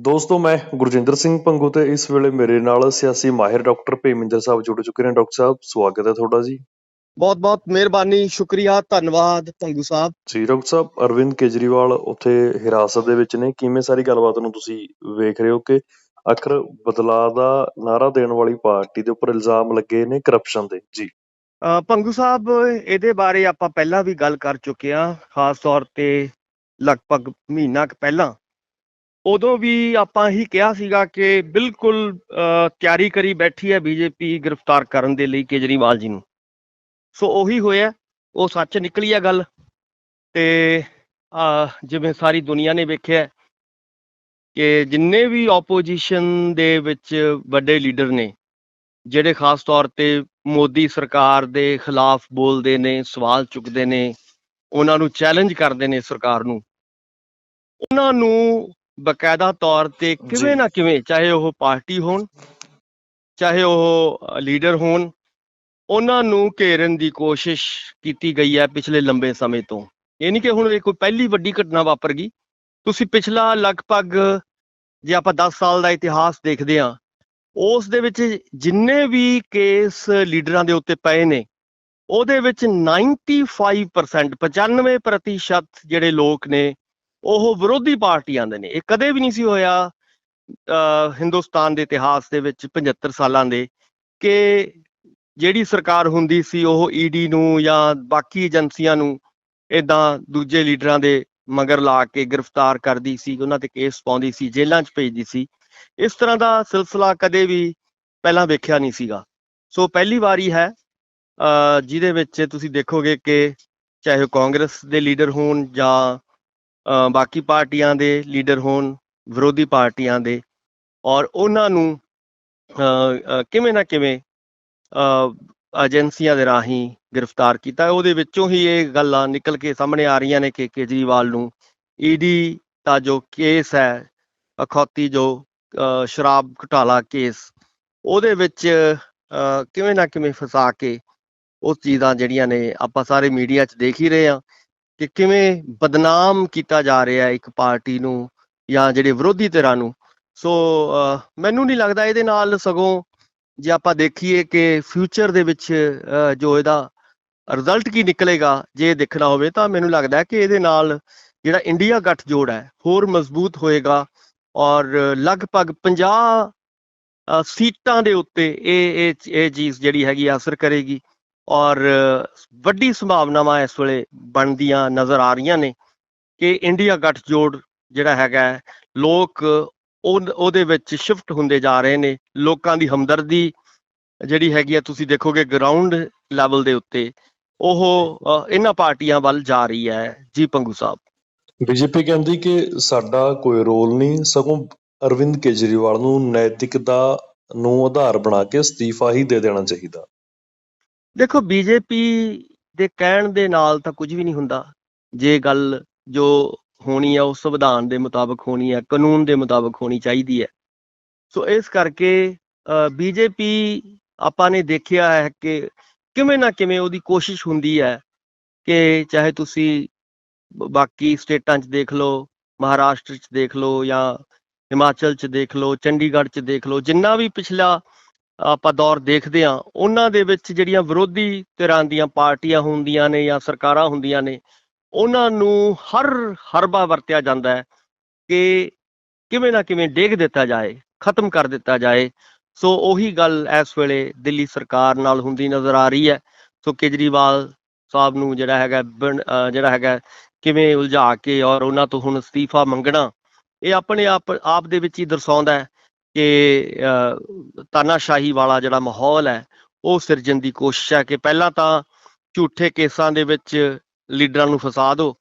ਦੋਸਤੋ ਮੈਂ ਗੁਰਜਿੰਦਰ ਸਿੰਘ ਭੰਗੂ ਤੇ ਇਸ ਵੇਲੇ ਮੇਰੇ ਨਾਲ ਸਿਆਸੀ ਮਾਹਿਰ ਡਾਕਟਰ ਭੇਮਿੰਦਰ ਸਾਹਿਬ ਜੁੜ ਚੁੱਕੇ ਨੇ। ਡਾਕਟਰ ਸਾਹਿਬ ਸਵਾਗਤ ਹੈ ਤੁਹਾਡਾ ਜੀ। ਬਹੁਤ ਬਹੁਤ ਮਿਹਰਬਾਨੀ ਸ਼ੁਕਰੀਆ ਧੰਨਵਾਦ ਭੰਗੂ ਸਾਹਿਬ। ਜੀ ਡਾਕਟਰ ਸਾਹਿਬ ਅਰਵਿੰਦ ਕੇਜਰੀਵਾਲ ਉੱਥੇ ਹਿਰਾਸਤ ਦੇ ਵਿੱਚ ਨੇ। ਕਿਵੇਂ ਸਾਰੀ ਗੱਲਬਾਤ ਨੂੰ ਤੁਸੀਂ ਵੇਖ ਰਹੇ ਹੋ ਕਿ ਆਖਰ ਬਦਲਾਅ ਦਾ ਨਾਰਾ ਦੇਣ ਵਾਲੀ ਪਾਰਟੀ ਦੇ ਉੱਪਰ ਇਲਜ਼ਾਮ ਲੱਗੇ ਨੇ ਕਰਪਸ਼ਨ ਦੇ? ਜੀ। ਭੰਗੂ ਸਾਹਿਬ ਇਹਦੇ ਬਾਰੇ ਆਪਾਂ ਪਹਿਲਾਂ ਵੀ ਗੱਲ ਕਰ ਚੁੱਕੇ ਹਾਂ ਖਾਸ ਤੌਰ ਤੇ ਲਗਭਗ ਮਹੀਨਾ ਕੁ ਪਹਿਲਾਂ। ਉਦੋਂ ਵੀ ਆਪਾਂ ਹੀ ਕਿਹਾ ਸੀਗਾ ਕਿ ਬਿਲਕੁਲ ਤਿਆਰੀ ਕਰੀ ਬੈਠੀ ਹੈ ਬੀਜੇਪੀ ਗ੍ਰਿਫਤਾਰ ਕਰਨ ਦੇ ਲਈ ਕੇਜਰੀਵਾਲ ਜੀ ਨੂੰ। ਸੋ ਉਹੀ ਹੋਇਆ, ਉਹ ਸੱਚ ਨਿਕਲੀ ਹੈ ਗੱਲ ਤੇ ਜਿਵੇਂ ਸਾਰੀ ਦੁਨੀਆ ਨੇ ਵੇਖਿਆ ਕਿ ਜਿੰਨੇ ਵੀ ਆਪੋਜੀਸ਼ਨ ਦੇ ਵਿੱਚ ਵੱਡੇ ਲੀਡਰ ਨੇ, ਜਿਹੜੇ ਖਾਸ ਤੌਰ ਤੇ ਮੋਦੀ ਸਰਕਾਰ ਦੇ ਖਿਲਾਫ ਬੋਲਦੇ ਨੇ, ਸਵਾਲ ਚੁੱਕਦੇ ਨੇ, ਉਹਨਾਂ ਨੂੰ ਚੈਲੰਜ ਕਰਦੇ ਨੇ ਸਰਕਾਰ ਨੂੰ, ਉਹਨਾਂ ਨੂੰ ਬਕਾਇਦਾ ਤੌਰ ਤੇ ਕਿਵੇਂ। ਨਾ ਕਿਵੇਂ ਚਾਹੇ ਉਹ ਪਾਰਟੀ ਹੋਣ ਚਾਹੇ ਉਹ ਲੀਡਰ ਹੋਣ ਉਹਨਾਂ ਨੂੰ ਘੇਰਨ ਦੀ ਕੋਸ਼ਿਸ਼ ਕੀਤੀ ਗਈ ਹੈ ਪਿਛਲੇ ਲੰਬੇ ਸਮੇਂ ਤੋਂ ਇਹ ਨਹੀਂ ਕਿ ਹੁਣ ਇਹ ਕੋਈ ਪਹਿਲੀ ਵੱਡੀ ਘਟਨਾ ਵਾਪਰ ਗਈ ਤੁਸੀਂ ਪਿਛਲਾ ਲਗਭਗ ਜੇ ਆਪਾਂ 10 ਸਾਲ ਦਾ ਇਤਿਹਾਸ ਦੇਖਦੇ ਹਾਂ ਉਸ ਦੇ ਵਿੱਚ ਜਿੰਨੇ ਵੀ ਕੇਸ ਲੀਡਰਾਂ ਦੇ ਉੱਤੇ ਪਏ ਨੇ ਉਹਦੇ ਵਿੱਚ 95% 95% ਜਿਹੜੇ ਲੋਕ ਨੇ ਉਹ ਵਿਰੋਧੀ ਪਾਰਟੀਆਂ ਦੇ ਨੇ। ਇਹ ਕਦੇ ਵੀ ਨਹੀਂ ਸੀ ਹੋਇਆ ਹਿੰਦੁਸਤਾਨ ਦੇ ਇਤਿਹਾਸ ਦੇ ਵਿੱਚ 75 ਸਾਲਾਂ ਦੇ, ਕਿ ਜਿਹੜੀ ਸਰਕਾਰ ਹੁੰਦੀ ਸੀ ਉਹ ਈਡੀ ਨੂੰ ਜਾਂ ਬਾਕੀ ਏਜੰਸੀਆਂ ਨੂੰ ਇਦਾਂ ਦੂਜੇ ਲੀਡਰਾਂ ਦੇ ਮਗਰ ਲਾ ਕੇ ਗ੍ਰਿਫਤਾਰ ਕਰਦੀ ਸੀ, ਉਹਨਾਂ ਤੇ ਕੇਸ ਪਾਉਂਦੀ ਸੀ, ਜੇਲ੍ਹਾਂ 'ਚ ਭੇਜਦੀ ਸੀ। ਇਸ ਤਰ੍ਹਾਂ ਦਾ ਸਿਲਸਿਲਾ ਕਦੇ ਵੀ ਪਹਿਲਾਂ ਵੇਖਿਆ ਨਹੀਂ ਸੀਗਾ। ਸੋ ਪਹਿਲੀ ਵਾਰੀ ਹੈ ਜਿਹਦੇ ਵਿੱਚ ਤੁਸੀਂ ਦੇਖੋਗੇ ਕਿ ਚਾਹੇ ਉਹ ਕਾਂਗਰਸ ਦੇ ਲੀਡਰ ਹੋਣ ਜਾਂ ਬਾਕੀ ਪਾਰਟੀਆਂ ਦੇ ਲੀਡਰ ਹੋਣ ਵਿਰੋਧੀ ਪਾਰਟੀਆਂ ਦੇ ਔਰ ਉਹਨਾਂ ਨੂੰ ਕਿਵੇਂ ਨਾ ਕਿਵੇਂ ਅ, ਏਜੰਸੀਆਂ ਦੇ ਰਾਹੀਂ ਗ੍ਰਿਫਤਾਰ ਕੀਤਾ। ਉਹਦੇ ਵਿੱਚੋਂ ਹੀ ਇਹ ਗੱਲਾਂ ਨਿਕਲ ਕੇ ਸਾਹਮਣੇ ਆ ਰਹੀਆਂ ਨੇ ਕਿ ਕੇਜਰੀਵਾਲ ਨੂੰ ਈਡੀ ਦਾ ਜੋ ਕੇਸ ਹੈ ਅਖੌਤੀ ਜੋ ਸ਼ਰਾਬ ਘੁਟਾਲਾ ਕੇਸ ਉਹਦੇ ਵਿੱਚ ਕਿਵੇਂ ਨਾ ਕਿਵੇਂ ਫਸਾ ਕੇ ਉਹ ਚੀਜ਼ਾਂ ਜਿਹੜੀਆਂ ਨੇ ਆਪਾਂ ਸਾਰੇ ਮੀਡੀਆ 'ਚ ਦੇਖ ਹੀ ਰਹੇ ਹਾਂ। ਕਿ ਕਿਵੇਂ ਬਦਨਾਮ ਕੀਤਾ ਜਾ ਰਿਹਾ ਹੈ ਇੱਕ ਪਾਰਟੀ ਨੂੰ ਜਾਂ ਜਿਹੜੇ ਵਿਰੋਧੀ ਧਿਰਾਂ ਨੂੰ। ਸੋ ਮੈਨੂੰ ਨਹੀਂ ਲੱਗਦਾ ਇਹਦੇ ਨਾਲ ਸਗੋਂ ਜੇ ਆਪਾਂ ਦੇਖੀਏ ਕਿ ਫਿਊਚਰ ਦੇ ਵਿੱਚ ਜੋ ਇਹਦਾ ਰਿਜ਼ਲਟ ਕੀ ਨਿਕਲੇਗਾ, ਜੇ ਇਹ ਦੇਖਣਾ ਹੋਵੇ ਤਾਂ ਮੈਨੂੰ ਲੱਗਦਾ ਕਿ ਇਹਦੇ ਨਾਲ ਜਿਹੜਾ ਇੰਡੀਆ ਗੱਠਜੋੜ ਹੈ, ਹੋਰ ਮਜ਼ਬੂਤ ਹੋਏਗਾ ਔਰ ਲਗਭਗ 50 ਸੀਟਾਂ ਦੇ ਉੱਤੇ ਇਹ ਇਹ ਇਹ ਚੀਜ਼ ਜਿਹੜੀ ਹੈਗੀ ਅਸਰ ਕਰੇਗੀ। ਔਰ ਵੱਡੀ ਸੰਭਾਵਨਾਵਾਂ ਇਸ ਵੇਲੇ ਬਣਦੀਆਂ ਨਜ਼ਰ ਆ ਰਹੀਆਂ ਨੇ ਕਿ ਇੰਡੀਆ ਗੱਠਜੋੜ ਜਿਹੜਾ ਹੈਗਾ ਲੋਕ ਉਹਦੇ ਵਿੱਚ ਸ਼ਿਫਟ ਹੁੰਦੇ ਜਾ ਰਹੇ ਨੇ, ਲੋਕਾਂ ਦੀ ਹਮਦਰਦੀ ਜਿਹੜੀ ਹੈਗੀ ਆ, ਤੁਸੀਂ ਦੇਖੋਗੇ ਗਰਾਊਂਡ ਲੈਵਲ ਦੇ ਉੱਤੇ, ਉਹ ਇਹਨਾਂ ਪਾਰਟੀਆਂ ਵੱਲ ਜਾ ਰਹੀ ਹੈ, ਜੀ ਪੰਗੂ ਸਾਹਿਬ। ਬੀਜੇਪੀ ਕਹਿੰਦੀ ਕਿ ਸਾਡਾ ਕੋਈ ਰੋਲ ਨਹੀਂ, ਸਗੋਂ ਅਰਵਿੰਦ ਕੇਜਰੀਵਾਲ ਨੂੰ ਨੈਤਿਕਤਾ ਨੂੰ ਆਧਾਰ ਬਣਾ ਕੇ ਅਸਤੀਫਾ ਹੀ ਦੇ ਦੇਣਾ ਚਾਹੀਦਾ। ਦੇਖੋ ਬੀਜੇਪੀ ਦੇ ਕਹਿਣ ਦੇ ਨਾਲ ਤਾਂ ਕੁਝ ਵੀ ਨਹੀਂ ਹੁੰਦਾ। ਜੇ ਗੱਲ ਜੋ ਹੋਣੀ ਹੈ ਉਹ ਸੰਵਿਧਾਨ ਦੇ ਮੁਤਾਬਕ ਹੋਣੀ ਹੈ ਕਾਨੂੰਨ ਦੇ ਮੁਤਾਬਕ ਹੋਣੀ ਚਾਹੀਦੀ ਹੈ ਸੋ ਇਸ ਕਰਕੇ ਬੀਜੇਪੀ ਆਪਾਂ ਨੇ ਦੇਖਿਆ ਹੈ ਕਿ ਕਿਵੇਂ ਨਾ ਕਿਵੇਂ ਉਹਦੀ ਕੋਸ਼ਿਸ਼ ਹੁੰਦੀ ਹੈ ਕਿ ਚਾਹੇ ਤੁਸੀਂ ਬਾਕੀ ਸਟੇਟਾਂ 'ਚ ਦੇਖ ਲਓ, ਮਹਾਰਾਸ਼ਟਰ 'ਚ ਦੇਖ ਲਓ ਜਾਂ ਹਿਮਾਚਲ 'ਚ ਦੇਖ ਲਓ, ਚੰਡੀਗੜ੍ਹ 'ਚ ਦੇਖ ਲਓ, ਜਿੰਨਾ ਵੀ ਪਿਛਲਾ ਆਪਾਂ ਦੌਰ ਦੇਖਦੇ ਹਾਂ, ਉਹਨਾਂ ਦੇ ਵਿੱਚ ਜਿਹੜੀਆਂ ਵਿਰੋਧੀ ਧਿਰਾਂ ਦੀਆਂ ਪਾਰਟੀਆਂ ਹੁੰਦੀਆਂ ਨੇ ਜਾਂ ਸਰਕਾਰਾਂ ਹੁੰਦੀਆਂ ਨੇ, ਉਹਨਾਂ ਨੂੰ ਹਰ ਹਰਬਾ ਵਰਤਿਆ ਜਾਂਦਾ ਹੈ ਕਿ ਕਿਵੇਂ ਨਾ ਕਿਵੇਂ ਡੇਗ ਦਿੱਤਾ ਜਾਏ, ਖਤਮ ਕਰ ਦਿੱਤਾ ਜਾਏ। ਸੋ ਉਹੀ ਗੱਲ ਇਸ ਵੇਲੇ ਦਿੱਲੀ ਸਰਕਾਰ ਨਾਲ ਹੁੰਦੀ ਨਜ਼ਰ ਆ ਰਹੀ ਹੈ। ਸੋ ਕੇਜਰੀਵਾਲ ਸਾਹਿਬ ਨੂੰ ਜਿਹੜਾ ਹੈਗਾ ਬਣ- ਜਿਹੜਾ ਹੈਗਾ ਕਿਵੇਂ ਉਲਝਾ ਕੇ ਔਰ ਉਹਨਾਂ ਤੋਂ ਹੁਣ ਅਸਤੀਫਾ ਮੰਗਣਾ, ਇਹ ਆਪਣੇ ਆਪ ਆਪ ਦੇ ਵਿੱਚ ਹੀ ਦਰਸਾਉਂਦਾ ਹੈ। ਕਿ ਤਾਨਾਸ਼ਾਹੀ ਵਾਲਾ ਜਿਹੜਾ ਮਾਹੌਲ ਹੈ ਉਹ ਸਿਰਜਣ ਦੀ ਕੋਸ਼ਿਸ਼ ਹੈ ਕਿ ਪਹਿਲਾਂ ਤਾਂ ਝੂਠੇ ਕੇਸਾਂ ਦੇ ਵਿੱਚ ਲੀਡਰਾਂ ਨੂੰ ਫਸਾ ਦਿਓ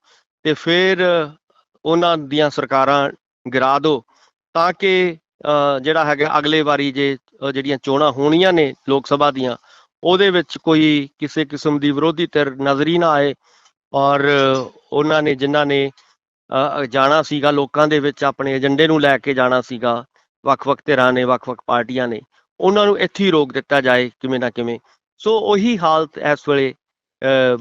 ਤੇ ਫਿਰ ਉਹਨਾਂ ਦੀਆਂ ਸਰਕਾਰਾਂ ਗਿਰਾ ਦਿਓ ਤਾਂ ਕਿ ਜਿਹੜਾ ਹੈਗਾ ਅਗਲੇ ਵਾਰੀ ਜੇ ਜਿਹੜੀਆਂ ਚੋਣਾਂ ਹੋਣੀਆਂ ਨੇ ਲੋਕ ਸਭਾ ਦੀਆਂ ਉਹਦੇ ਵਿੱਚ ਕੋਈ ਕਿਸੇ ਕਿਸਮ ਦੀ ਵਿਰੋਧੀ ਧਿਰ ਨਜ਼ਰੀ ਨਾ ਆਏ ਔਰ ਉਹਨਾਂ ਨੇ ਜਿਨ੍ਹਾਂ ਨੇ ਅਹ, ਜਾਣਾ ਸੀਗਾ ਲੋਕਾਂ ਦੇ ਵਿੱਚ ਆਪਣੇ ਏਜੰਡੇ ਨੂੰ ਲੈ ਕੇ ਜਾਣਾ ਸੀਗਾ ਵੱਖ-ਵੱਖ ਧਿਰਾਂ ਨੇ ਵੱਖ-ਵੱਖ ਪਾਰਟੀਆਂ ਨੇ ਉਹਨਾਂ ਨੂੰ ਇੱਥੇ ਹੀ ਰੋਕ ਦਿੱਤਾ ਜਾਏ ਕਿਵੇਂ ਨਾ ਕਿਵੇਂ। ਸੋ ਉਹੀ ਹਾਲਤ ਇਸ ਵੇਲੇ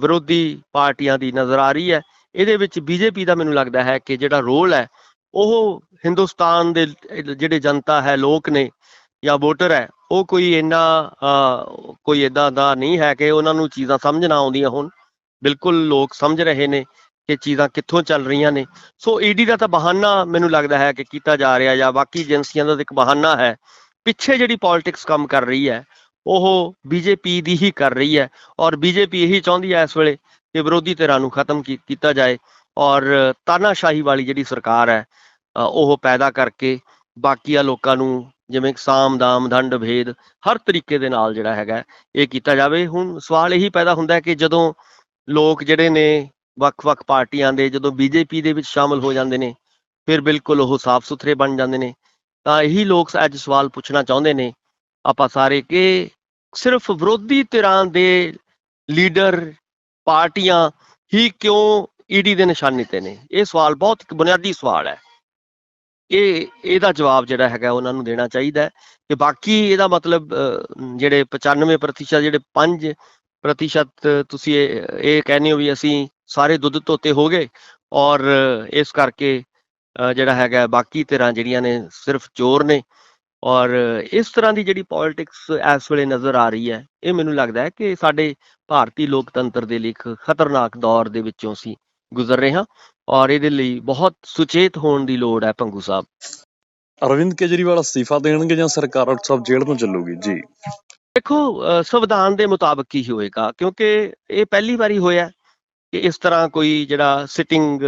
ਵਿਰੋਧੀ ਪਾਰਟੀਆਂ ਦੀ ਨਜ਼ਰ ਆ ਰਹੀ ਹੈ। ਇਹਦੇ ਵਿੱਚ ਬੀਜੇਪੀ ਦਾ ਮੈਨੂੰ ਲੱਗਦਾ ਹੈ ਕਿ ਜਿਹੜਾ ਰੋਲ ਹੈ ਉਹ ਹਿੰਦੁਸਤਾਨ ਦੇ ਜਿਹੜੇ ਜਨਤਾ ਹੈ ਲੋਕ ਨੇ ਜਾਂ ਵੋਟਰ ਹੈ ਉਹ ਕੋਈ ਇੰਨਾ ਅਹ, ਕੋਈ ਇਦਾਂ ਦਾ ਨਹੀਂ ਹੈ ਕਿ ਉਹਨਾਂ ਨੂੰ ਚੀਜ਼ਾਂ ਸਮਝ ਨਾ ਆਉਂਦੀਆਂ ਹੋਣ। ਬਿਲਕੁਲ ਲੋਕ ਸਮਝ ਰਹੇ ਨੇ। ਕਿ ਚੀਜ਼ਾਂ ਕਿੱਥੋਂ ਚੱਲ ਰਹੀਆਂ ਨੇ। ਸੋ ਈਡੀ ਦਾ ਤਾਂ ਬਹਾਨਾ ਮੈਨੂੰ ਲੱਗਦਾ ਹੈ ਕਿ ਕੀਤਾ ਜਾ ਰਿਹਾ ਜਾਂ ਬਾਕੀ ਏਜੰਸੀਆਂ ਦਾ ਤਾਂ ਇੱਕ ਬਹਾਨਾ ਹੈ। ਪਿੱਛੇ ਜਿਹੜੀ ਪੋਲਿਟਿਕਸ ਕੰਮ ਕਰ ਰਹੀ ਹੈ, ਉਹ ਬੀਜੇਪੀ ਦੀ ਹੀ ਕਰ ਰਹੀ ਹੈ ਔਰ ਬੀਜੇਪੀ ਇਹੀ ਚਾਹੁੰਦੀ ਹੈ ਇਸ ਵੇਲੇ ਕਿ ਵਿਰੋਧੀ ਧਿਰਾਂ ਨੂੰ ਖਤਮ ਕੀ- ਕੀਤਾ ਜਾਏ ਔਰ ਤਾਨਾਸ਼ਾਹੀ ਵਾਲੀ ਜਿਹੜੀ ਸਰਕਾਰ ਹੈ ਉਹ ਪੈਦਾ ਕਰਕੇ ਬਾਕੀਆਂ ਲੋਕਾਂ ਨੂੰ ਜਿਵੇਂ ਸਾਮ ਦਾਮ, ਦੰਡ ਭੇਦ ਹਰ ਤਰੀਕੇ ਦੇ ਨਾਲ ਜਿਹੜਾ ਹੈਗਾ, ਇਹ ਕੀਤਾ ਜਾਵੇ। ਹੁਣ ਸਵਾਲ ਇਹੀ ਪੈਦਾ ਹੁੰਦਾ ਹੈ ਕਿ ਜਦੋਂ ਲੋਕ ਜਿਹੜੇ ਨੇ ਵੱਖ-ਵੱਖ ਪਾਰਟੀਆਂ ਦੇ ਜਦੋਂ ਬੀਜੇਪੀ ਦੇ ਵਿੱਚ ਸ਼ਾਮਲ ਹੋ ਜਾਂਦੇ ਨੇ, ਫਿਰ ਬਿਲਕੁਲ ਉਹ ਸਾਫ਼ ਸੁਥਰੇ ਬਣ ਜਾਂਦੇ ਨੇ। ਤਾਂ ਇਹੀ ਲੋਕ ਅੱਜ ਸਵਾਲ ਪੁੱਛਣਾ ਚਾਹੁੰਦੇ ਨੇ, ਆਪਾਂ ਸਾਰੇ ਕਿ ਸਿਰਫ ਵਿਰੋਧੀ ਧਿਰਾਂ ਦੇ ਲੀਡਰ ਪਾਰਟੀਆਂ ਹੀ ਕਿਉਂ ਈਡੀ ਦੇ ਨਿਸ਼ਾਨੇ ਤੇ ਨੇ? ਇਹ ਸਵਾਲ ਬਹੁਤ ਇੱਕ ਬੁਨਿਆਦੀ ਸਵਾਲ ਹੈ। ਇਹ, ਇਹਦਾ ਜਵਾਬ ਜਿਹੜਾ ਹੈਗਾ ਉਹਨਾਂ ਨੂੰ ਦੇਣਾ ਚਾਹੀਦਾ ਹੈ ਕਿ ਬਾਕੀ ਇਹਦਾ ਮਤਲਬ ਜਿਹੜੇ 95% ਜਿਹੜੇ 5 ਪ੍ਰਤੀਸ਼ਤ ਤੁਸੀਂ ਇਹ ਕਹਿੰਦੇ ਹੋ ਵੀ ਅਸੀਂ ਸਾਰੇ ਦੁੱਧ ਧੋਤੇ ਹੋ ਗਏ ਔਰ ਇਸ ਕਰਕੇ ਜਿਹੜਾ ਹੈਗਾ ਬਾਕੀ ਧਿਰਾਂ ਜਿਹੜੀਆਂ ਨੇ ਸਿਰਫ ਚੋਰ ਨੇ ਔਰ ਇਸ ਤਰ੍ਹਾਂ ਦੀ ਜਿਹੜੀ ਪੋਲਿਟਿਕਸ ਇਸ ਵੇਲੇ ਨਜ਼ਰ ਆ ਰਹੀ ਹੈ ਇਹ ਮੈਨੂੰ ਲੱਗਦਾ ਹੈ ਕਿ ਸਾਡੇ ਭਾਰਤੀ ਲੋਕਤੰਤਰ ਦੇ ਲਈ ਇੱਕ ਖਤਰਨਾਕ ਦੌਰ ਦੇ ਵਿੱਚੋਂ ਅਸੀਂ ਗੁਜ਼ਰ ਰਹੇ ਹਾਂ ਔਰ ਇਹਦੇ ਲਈ ਬਹੁਤ ਸੁਚੇਤ ਹੋਣ ਦੀ ਲੋੜ ਹੈ ਭੰਗੂ ਸਾਹਿਬ। ਅਰਵਿੰਦ ਕੇਜਰੀਵਾਲ ਅਸਤੀਫਾ ਦੇਣਗੇ ਜਾਂ ਸਰਕਾਰ ਸਭ ਜੇਲ੍ਹ ਤੋਂ ਚੱਲੂਗੀ? ਜੀ। ਦੇਖੋ ਸੰਵਿਧਾਨ ਦੇ ਮੁਤਾਬਕ ਹੀ ਹੋਏਗਾ ਕਿਉਂਕਿ ਇਹ ਪਹਿਲੀ ਵਾਰੀ ਹੋਇਆ ਕਿ ਇਸ ਤਰ੍ਹਾਂ ਕੋਈ ਜਿਹੜਾ ਸਿਟਿੰਗ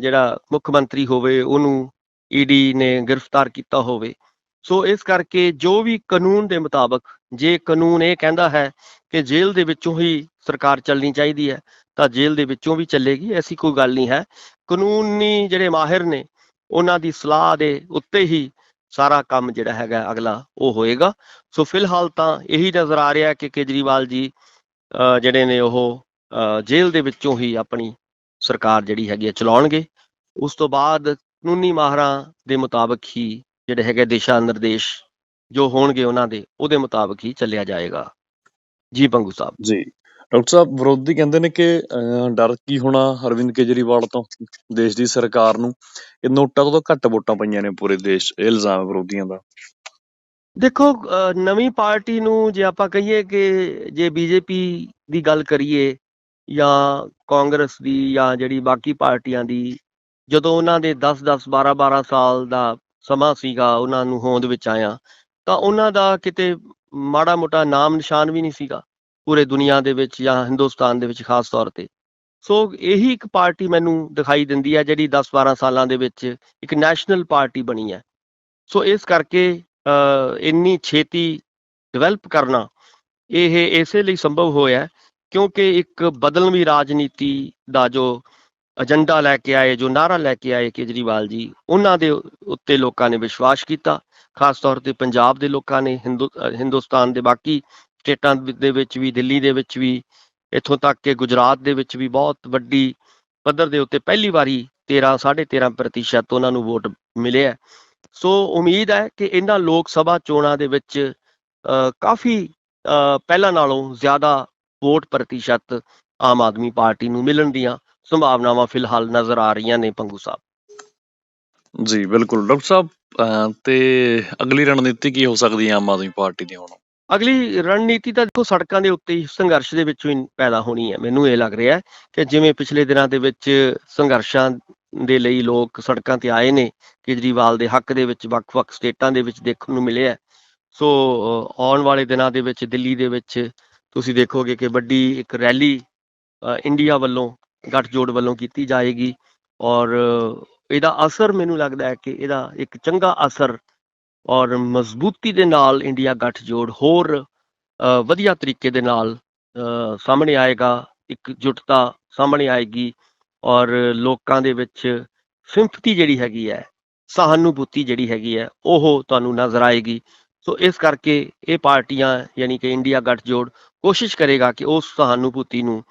ਜਿਹੜਾ ਮੁੱਖ ਮੰਤਰੀ ਹੋਵੇ, ਉਹਨੂੰ ਈਡੀ ਨੇ ਗ੍ਰਿਫਤਾਰ ਕੀਤਾ ਹੋਵੇ। ਸੋ ਇਸ ਕਰਕੇ ਜੋ ਵੀ ਕਾਨੂੰਨ ਦੇ ਮੁਤਾਬਕ, ਜੇ ਕਾਨੂੰਨ ਇਹ ਕਹਿੰਦਾ ਹੈ ਕਿ ਜੇਲ੍ਹ ਦੇ ਵਿੱਚੋਂ ਹੀ ਸਰਕਾਰ ਚੱਲਣੀ ਚਾਹੀਦੀ ਹੈ, ਤਾਂ ਜੇਲ੍ਹ ਦੇ ਵਿੱਚੋਂ ਵੀ ਚੱਲੇਗੀ, ਐਸੀ ਕੋਈ ਗੱਲ ਨਹੀਂ ਹੈ। ਕਾਨੂੰਨੀ ਜਿਹੜੇ ਮਾਹਿਰ ਨੇ, ਉਹਨਾਂ ਦੀ ਸਲਾਹ ਦੇ ਉੱਤੇ ਹੀ ਸਾਰਾ ਕੰਮ ਜਿਹੜਾ ਹੈਗਾ ਅਗਲਾ ਉਹ ਹੋਏਗਾ। ਸੋ ਫਿਲਹਾਲ ਤਾਂ ਇਹੀ ਨਜ਼ਰ ਆ ਰਿਹਾ ਕਿ ਕੇਜਰੀਵਾਲ ਜੀ ਅਹ ਜਿਹੜੇ ਨੇ ਉਹ ਜੇਲ੍ਹ ਦੇ ਵਿੱਚੋਂ ਹੀ ਆਪਣੀ ਸਰਕਾਰ ਜਿਹੜੀ ਹੈਗੀ ਹੈ ਚਲਾਉਣਗੇ। ਉਸ ਤੋਂ ਬਾਅਦ ਕਾਨੂੰਨੀ ਮਾਹਰਾਂ ਦੇ ਮੁਤਾਬਕ ਹੀ ਜਿਹੜੇ ਹੈਗੇ ਦਿਸ਼ਾ ਨਿਰਦੇਸ਼ ਜੋ ਹੋਣਗੇ ਉਹਨਾਂ ਦੇ ਉਹਦੇ ਮੁਤਾਬਕ ਹੀ ਚੱਲਿਆ ਜਾਏਗਾ। ਜੀ ਪੰਗੂ ਸਾਹਿਬ। ਜੀ। ਡਾਕਟਰ ਸਾਹਿਬ ਵਿਰੋਧੀ ਕਹਿੰਦੇ ਨੇ ਕਿ ਡਰ ਕੀ ਹੋਣਾ ਅਰਵਿੰਦ ਕੇਜਰੀਵਾਲ ਤੋਂ ਦੇਸ਼ ਦੀ ਸਰਕਾਰ ਨੂੰ? ਇਹ ਨੋਟਾਂ ਤੋਂ ਘੱਟ ਵੋਟਾਂ ਪਈਆਂ ਨੇ ਪੂਰੇ ਦੇਸ਼। ਇਹ ਇਲਜ਼ਾਮ ਵਿਰੋਧੀਆਂ ਦਾ। ਦੇਖੋ ਨਵੀਂ ਪਾਰਟੀ ਨੂੰ ਜੇ ਆਪਾਂ ਕਹੀਏ ਕਿ ਜੇ ਬੀਜੇਪੀ ਦੀ ਗੱਲ ਕਰੀਏ ਜਾਂ ਕਾਂਗਰਸ ਦੀ ਜਾਂ ਜਿਹੜੀ ਬਾਕੀ ਪਾਰਟੀਆਂ ਦੀ, ਜਦੋਂ ਉਹਨਾਂ ਦੇ 10 10 12 12 ਸਾਲ ਦਾ ਸਮਾਂ ਸੀਗਾ ਉਹਨਾਂ ਨੂੰ ਹੋਂਦ ਵਿੱਚ ਆਇਆ, ਤਾਂ ਉਹਨਾਂ ਦਾ ਕਿਤੇ ਮਾੜਾ ਮੋਟਾ ਨਾਮ ਨਿਸ਼ਾਨ ਵੀ ਨਹੀਂ ਸੀਗਾ ਪੂਰੇ ਦੁਨੀਆ ਦੇ ਵਿੱਚ ਜਾਂ ਹਿੰਦੁਸਤਾਨ ਦੇ ਵਿੱਚ ਖਾਸ ਤੌਰ ਤੇ। ਸੋ ਇਹੀ ਇੱਕ ਪਾਰਟੀ ਮੈਨੂੰ ਦਿਖਾਈ ਦਿੰਦੀ ਹੈ ਜਿਹੜੀ 10 12 ਸਾਲਾਂ ਦੇ ਵਿੱਚ ਇੱਕ ਨੈਸ਼ਨਲ ਪਾਰਟੀ ਬਣੀ ਹੈ। ਸੋ ਇਸ ਕਰਕੇ ਇੰਨੀ ਛੇਤੀ ਡਿਵੈਲਪ ਕਰਨਾ ਇਹ ਇਸੇ ਲਈ ਸੰਭਵ ਹੋਇਆ ਕਿਉਂਕਿ ਇੱਕ ਬਦਲਵੀਂ ਰਾਜਨੀਤੀ ਦਾ ਜੋ ਏਜੰਡਾ ਲੈ ਕੇ ਆਏ, ਜੋ ਨਾਰਾ ਲੈ ਕੇ ਆਏ ਕੇਜਰੀਵਾਲ ਜੀ, ਉਹਨਾਂ ਦੇ ਉੱਤੇ ਲੋਕਾਂ ਨੇ ਵਿਸ਼ਵਾਸ ਕੀਤਾ। ਖਾਸ ਤੌਰ ਤੇ ਪੰਜਾਬ ਦੇ ਲੋਕਾਂ ਨੇ, ਹਿੰਦੂ, ਹਿੰਦੁਸਤਾਨ ਦੇ ਬਾਕੀ ਸਟੇਟਾਂ ਦੇ ਵਿੱਚ ਵੀ, ਦਿੱਲੀ ਦੇ ਵਿੱਚ ਵੀ, ਇੱਥੋਂ ਤੱਕ ਕਿ ਗੁਜਰਾਤ ਦੇ ਵਿੱਚ ਵੀ ਬਹੁਤ ਵੱਡੀ ਪੱਧਰ ਦੇ ਉੱਤੇ ਪਹਿਲੀ ਵਾਰੀ 13 13.5 ਪ੍ਰਤੀਸ਼ਤ ਉਹਨਾਂ ਨੂੰ ਵੋਟ ਮਿਲਿਆ। ਸੋ ਉਮੀਦ ਹੈ ਕਿ ਇਹਨਾਂ ਲੋਕ ਸਭਾ ਚੋਣਾਂ ਦੇ ਵਿੱਚ ਕਾਫੀ ਪਹਿਲਾਂ ਨਾਲੋਂ ਜ਼ਿਆਦਾ ਵੋਟ ਪ੍ਰਤੀਸ਼ਤ ਆਮ ਆਦਮੀ ਪਾਰਟੀ ਨੂੰ ਮਿਲਣ ਦੀਆਂ ਸੰਭਾਵਨਾਵਾਂ ਫਿਲਹਾਲ ਨਜ਼ਰ ਆ ਰਹੀਆਂ ਨੇ ਪੰਗੂ ਸਾਹਿਬ। ਜੀ ਬਿਲਕੁਲ। ਡਾਕਟਰ ਸਾਹਿਬ ਤੇ ਅਗਲੀ ਰਣਨੀਤੀ ਕੀ ਹੋ ਸਕਦੀ ਹੈ ਆਮ ਆਦਮੀ ਪਾਰਟੀ ਦੀ ਹੁਣ? ਅਗਲੀ ਰਣਨੀਤੀ ਤਾਂ ਦੇਖੋ ਸੜਕਾਂ ਦੇ ਉੱਤੇ ਹੀ ਸੰਘਰਸ਼ ਦੇ ਵਿੱਚੋਂ ਹੀ ਪੈਦਾ ਹੋਣੀ ਹੈ। ਮੈਨੂੰ ਇਹ ਲੱਗ ਰਿਹਾ ਹੈ ਕਿ ਜਿਵੇਂ ਪਿਛਲੇ ਦਿਨਾਂ ਦੇ ਵਿੱਚ ਸੰਘਰਸ਼ਾਂ ਦੇ ਲਈ ਲੋਕ ਸੜਕਾਂ ਤੇ ਆਏ ਨੇ ਕੇਜਰੀਵਾਲ ਦੇ ਹੱਕ ਦੇ ਵਿੱਚ ਵੱਖ-ਵੱਖ ਸਟੇਟਾਂ ਦੇ ਵਿੱਚ ਦੇਖਣ ਨੂੰ ਮਿਲਿਆ। ਸੋ ਆਉਣ ਵਾਲੇ ਦਿਨਾਂ ਦੇ ਵਿੱਚ ਦਿੱਲੀ ਦੇ ਵਿੱਚ ਤੁਸੀਂ ਦੇਖੋਗੇ ਕਿ ਵੱਡੀ ਇੱਕ ਰੈਲੀ ਇੰਡੀਆ ਵੱਲੋਂ ਗੱਠਜੋੜ ਵੱਲੋਂ ਕੀਤੀ ਜਾਏਗੀ ਔਰ ਇਹਦਾ ਅਸਰ ਮੈਨੂੰ ਲੱਗਦਾ ਹੈ ਕਿ ਇਹਦਾ ਇੱਕ ਚੰਗਾ ਅਸਰ ਔਰ ਮਜ਼ਬੂਤੀ ਦੇ ਨਾਲ ਇੰਡੀਆ ਗੱਠਜੋੜ ਹੋਰ ਅ, ਵਧੀਆ ਤਰੀਕੇ ਦੇ ਨਾਲ ਅ, ਸਾਹਮਣੇ ਆਏਗਾ ਇੱਕ ਜੁਟਤਾ ਸਾਹਮਣੇ ਆਏਗੀ ਔਰ ਲੋਕਾਂ ਦੇ ਵਿੱਚ ਸਿੰਪਥੀ ਜਿਹੜੀ ਹੈਗੀ ਹੈ ਸਹਾਨੁਭੂਤੀ ਜਿਹੜੀ ਹੈਗੀ ਹੈ ਉਹ ਤੁਹਾਨੂੰ ਨਜ਼ਰ ਆਏਗੀ। ਸੋ ਇਸ ਕਰਕੇ ਇਹ ਪਾਰਟੀਆਂ ਯਾਨੀ ਕਿ ਇੰਡੀਆ ਗੱਠਜੋੜ ਕੋਸ਼ਿਸ਼ ਕਰੇਗਾ ਕਿ ਉਸ ਸਹਾਨੁਭੂਤੀ ਨੂੰ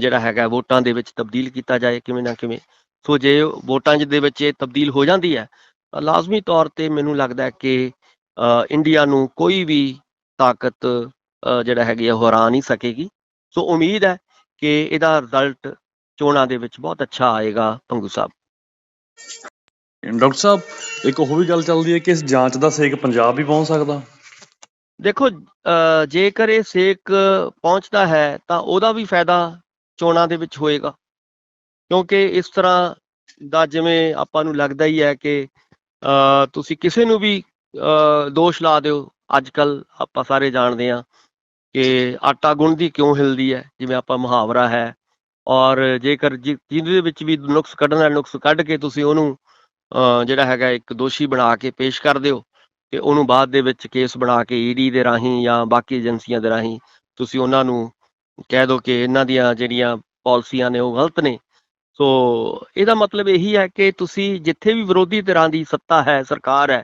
ਜਿਹੜਾ ਹੈਗਾ ਵੋਟਾਂ ਦੇ ਵਿੱਚ ਤਬਦੀਲ ਕੀਤਾ ਜਾਏ ਕਿਵੇਂ ਨਾ ਕਿਵੇਂ। ਸੋ ਜੇ ਵੋਟਾਂ ਦੇ ਵਿੱਚ ਇਹ ਤਬਦੀਲ ਹੋ ਜਾਂਦੀ ਹੈ, ਤਾਂ ਲਾਜ਼ਮੀ ਤੌਰ ਤੇ ਮੈਨੂੰ ਲੱਗਦਾ ਹੈ ਕਿ ਇੰਡੀਆ ਨੂੰ ਕੋਈ ਵੀ ਤਾਕਤ ਜਿਹੜਾ ਹੈਗੀ ਹੈ ਉਹ ਹਰਾ ਨਹੀਂ ਸਕੇਗੀ। ਸੋ ਉਮੀਦ ਹੈ ਕਿ ਇਹਦਾ ਰਿਜ਼ਲਟ ਚੋਣਾਂ ਦੇ ਵਿੱਚ ਬਹੁਤ ਅੱਛਾ ਆਏਗਾ, ਪੰਗੂ ਸਾਹਿਬ। ਡਾਕਟਰ ਸਾਹਿਬ, ਇੱਕ ਉਹ ਵੀ ਗੱਲ ਚੱਲਦੀ ਹੈ ਕਿ ਇਸ ਜਾਂਚ ਦਾ ਸੇਕ ਪੰਜਾਬ ਵੀ ਪਹੁੰਚ ਸਕਦਾ। ਦੇਖੋ ਜੇਕਰ ਇਹ ਸੇਕ ਪਹੁੰਚਦਾ ਹੈ, ਤਾਂ ਉਹਦਾ ਵੀ ਫਾਇਦਾ ਚੋਣਾਂ ਦੇ ਵਿੱਚ ਹੋਏਗਾ। ਕਿਉਂਕਿ ਇਸ ਤਰ੍ਹਾਂ ਦਾ ਜਿਵੇਂ ਆਪਾਂ ਨੂੰ ਲੱਗਦਾ ਹੀ ਹੈ ਕਿ ਤੁਸੀਂ ਕਿਸੇ ਨੂੰ ਵੀ ਦੋਸ਼ ਲਾ ਦਿਓ। ਅੱਜ ਕੱਲ ਆਪਾਂ ਸਾਰੇ ਜਾਣਦੇ ਹਾਂ ਕਿ ਆਟਾ ਗੁੰਨਦੀ ਕਿਉਂ ਹਿਲਦੀ ਹੈ, ਜਿਵੇਂ ਆਪਾਂ ਮੁਹਾਵਰਾ ਹੈ। ਔਰ ਜੇਕਰ ਜਿ- ਜਿਹਦੇ ਵਿੱਚ ਵੀ ਨੁਕਸ ਕੱਢਣਾ ਨੁਕਸ ਕੱਢ ਕੇ ਤੁਸੀਂ ਉਹਨੂੰ ਜਿਹੜਾ ਹੈਗਾ ਇੱਕ ਦੋਸ਼ੀ ਬਣਾ ਕੇ ਪੇਸ਼ ਕਰ ਦਿਓ ਤੇ ਉਹਨੂੰ ਬਾਅਦ ਦੇ ਵਿੱਚ ਕੇਸ ਬਣਾ ਕੇ ਈਡੀ ਦੇ ਰਾਹੀਂ ਜਾਂ ਬਾਕੀ ਏਜੰਸੀਆਂ ਦੇ ਰਾਹੀਂ ਤੁਸੀਂ ਉਹਨਾਂ ਨੂੰ ਕਹਿ ਦਿਓ ਕਿ ਇਹਨਾਂ ਦੀਆਂ ਜਿਹੜੀਆਂ ਪਾਲਿਸੀਆਂ ਨੇ ਉਹ ਗਲਤ ਨੇ। ਸੋ ਇਹਦਾ ਮਤਲਬ ਇਹੀ ਹੈ ਕਿ ਤੁਸੀਂ ਜਿੱਥੇ ਵੀ ਵਿਰੋਧੀ ਧਿਰਾਂ ਦੀ ਸੱਤਾ ਹੈ, ਸਰਕਾਰ ਹੈ,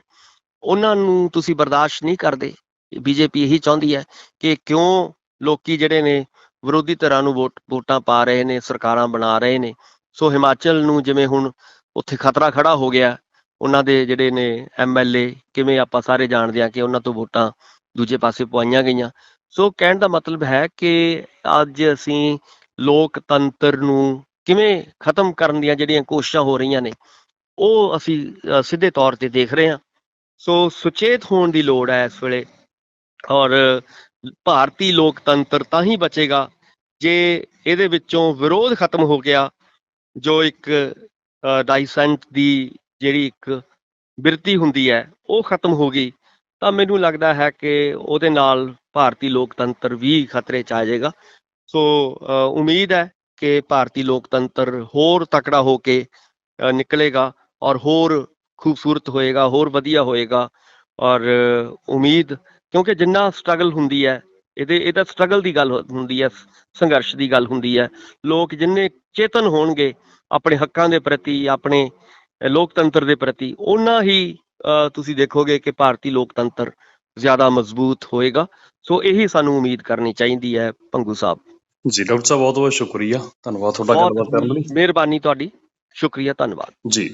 ਉਹਨਾਂ ਨੂੰ ਤੁਸੀਂ ਬਰਦਾਸ਼ਤ ਨਹੀਂ ਕਰਦੇ। ਬੀਜੇਪੀ ਇਹੀ ਚਾਹੁੰਦੀ ਹੈ ਕਿ ਕਿਉਂ ਲੋਕੀ ਜਿਹੜੇ ਨੇ ਵਿਰੋਧੀ ਧਿਰਾਂ ਨੂੰ ਵੋਟ, ਵੋਟਾਂ ਪਾ ਰਹੇ ਨੇ, ਸਰਕਾਰਾਂ ਬਣਾ ਰਹੇ ਨੇ। ਸੋ ਹਿਮਾਚਲ ਨੂੰ ਜਿਵੇਂ ਹੁਣ ਉੱਥੇ ਖਤਰਾ ਖੜਾ ਹੋ ਗਿਆ। ਉਹਨਾਂ ਦੇ ਜਿਹੜੇ ਨੇ ਐਮਐਲਏ ਕਿਵੇਂ ਆਪਾਂ ਸਾਰੇ ਜਾਣਦੇ ਹਾਂ ਕਿ ਉਹਨਾਂ ਤੋਂ ਵੋਟਾਂ ਦੂਜੇ ਪਾਸੇ ਪਵਾਈਆਂ ਗਈਆਂ। ਸੋ ਕਹਿਣ ਦਾ ਮਤਲਬ ਹੈ ਕਿ ਅੱਜ ਅਸੀਂ ਲੋਕਤੰਤਰ ਨੂੰ ਕਿਵੇਂ ਖਤਮ ਕਰਨ ਦੀਆਂ ਜਿਹੜੀਆਂ ਕੋਸ਼ਿਸ਼ਾਂ ਹੋ ਰਹੀਆਂ ਨੇ, ਉਹ ਅਸੀਂ ਸਿੱਧੇ ਤੌਰ ਤੇ ਦੇਖ ਰਹੇ ਹਾਂ। ਸੋ ਸੁਚੇਤ ਹੋਣ ਦੀ ਲੋੜ ਹੈ ਇਸ ਵੇਲੇ। ਔਰ ਭਾਰਤੀ ਲੋਕਤੰਤਰ ਤਾਂ ਹੀ ਬਚੇਗਾ ਜੇ ਇਹਦੇ ਵਿੱਚੋਂ ਵਿਰੋਧ ਖਤਮ ਹੋ ਗਿਆ, ਜੋ ਇੱਕ ਡਾਈਸੈਂਟ ਦੀ ਜਿਹੜੀ ਇੱਕ ਬਿਰਤੀ ਹੁੰਦੀ ਹੈ, ਉਹ ਖਤਮ ਹੋ ਗਈ। ਤਾਂ ਮੈਨੂੰ ਲੱਗਦਾ ਹੈ ਕਿ ਉਹਦੇ ਨਾਲ ਭਾਰਤੀ ਲੋਕਤੰਤਰ ਵੀ ਖਤਰੇ 'ਚ ਆ ਜਾਏਗਾ। ਸੋ ਉਮੀਦ ਹੈ ਕਿ ਭਾਰਤੀ ਲੋਕਤੰਤਰ ਹੋਰ ਤਕੜਾ ਹੋ ਕੇ ਨਿਕਲੇਗਾ ਔਰ ਹੋਰ ਖੂਬਸੂਰਤ ਹੋਏਗਾ, ਹੋਰ ਵਧੀਆ ਹੋਏਗਾ। ਔਰ ਉਮੀਦ, ਕਿਉਂਕਿ ਜਿੰਨਾ ਸਟਰਗਲ ਹੁੰਦੀ ਹੈ ਇਹਦੇ ਇਹਦਾ ਸਟਰਗਲ ਦੀ ਗੱਲ ਹੁੰਦੀ ਹੈ ਸੰਘਰਸ਼ ਦੀ ਗੱਲ ਹੁੰਦੀ ਹੈ। ਲੋਕ ਜਿੰਨੇ ਚੇਤਨ ਹੋਣਗੇ ਆਪਣੇ ਹੱਕਾਂ ਦੇ ਪ੍ਰਤੀ ਆਪਣੇ ਲੋਕਤੰਤਰ ਦੇ ਪ੍ਰਤੀ ਉਹਨਾਂ ਹੀ ਤੁਸੀਂ ਦੇਖੋਗੇ ਕਿ ਭਾਰਤੀ ਲੋਕਤੰਤਰ ਜ਼ਿਆਦਾ ਮਜ਼ਬੂਤ ਹੋਏਗਾ। ਸੋ ਇਹੀ ਸਾਨੂੰ ਉਮੀਦ ਕਰਨੀ ਚਾਹੀਦੀ ਹੈ ਭੰਗੂ ਸਾਹਿਬ। ਜੀ ਡਾਕਟਰ ਸਾਹਿਬ ਬਹੁਤ ਬਹੁਤ ਸ਼ੁਕਰੀਆ। ਧੰਨਵਾਦ ਤੁਹਾਡਾ ਗੱਲਬਾਤ ਕਰਨ ਲਈ। ਮਿਹਰਬਾਨੀ ਤੁਹਾਡੀ। ਸ਼ੁਕਰੀਆ ਧੰਨਵਾਦ। ਜੀ।